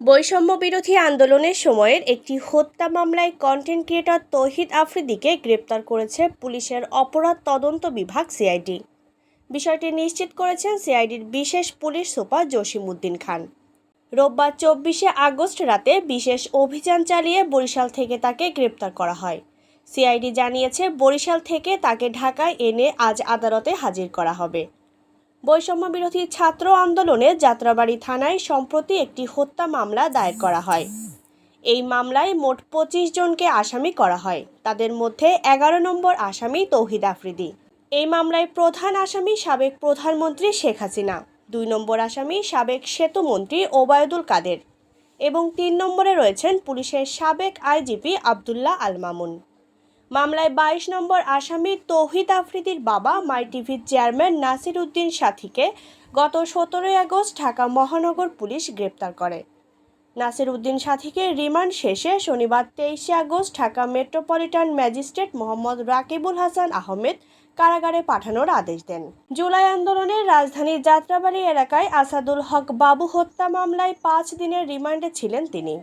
বৈষম্য বিরোধী আন্দোলনের সময়ের একটি হত্যা মামলায় কন্টেন্ট ক্রিয়েটর তৌহিদ আফ্রিদিকে গ্রেপ্তার করেছে পুলিশের অপরাধ তদন্ত বিভাগ সিআইডি। বিষয়টি নিশ্চিত করেছেন সিআইডির বিশেষ পুলিশ সুপার জসিমউদ্দিন খান। রোববার চব্বিশে আগস্ট রাতে বিশেষ অভিযান চালিয়ে বরিশাল থেকে তাকে গ্রেপ্তার করা হয়। সিআইডি জানিয়েছে, বরিশাল থেকে তাকে ঢাকায় এনে আজ আদালতে হাজির করা হবে। বৈষম্য বিরোধী ছাত্র আন্দোলনে যাত্রাবাড়ি থানায় সম্প্রতি একটি হত্যা মামলা দায়ের করা হয়। এই মামলায় মোট পঁচিশ জনকে আসামি করা হয়। তাদের মধ্যে এগারো নম্বর আসামি তৌহিদ আফ্রিদি। এই মামলায় প্রধান আসামি সাবেক প্রধানমন্ত্রী শেখ হাসিনা, দুই নম্বর আসামি সাবেক সেতুমন্ত্রী ওবায়দুল কাদের এবং তিন নম্বরে রয়েছেন পুলিশের সাবেক আইজিপি আবদুল্লাহ আল মামুন। মামলায় বাইশ নম্বর আসামি তৌহিদ আফ্রিদির বাবা মাই টিভির চেয়ারম্যান নাসির উদ্দিন সাথীকে গত সতেরোই আগস্ট ঢাকা মহানগর পুলিশ গ্রেপ্তার করে। নাসির উদ্দিন সাথীকে রিমান্ড শেষে শনিবার তেইশে August Dhaka metropolitan magistrate Mohammad Rakibul Hasan Ahmed কারাগারে পাঠানোর আদেশ দেন। জুলাই আন্দোলনে রাজধানীর যাত্রাবাড়ি এলাকায় আসাদুল হক বাবু হত্যা মামলায় পাঁচ দিনের রিমান্ডে ছিলেন তিনি।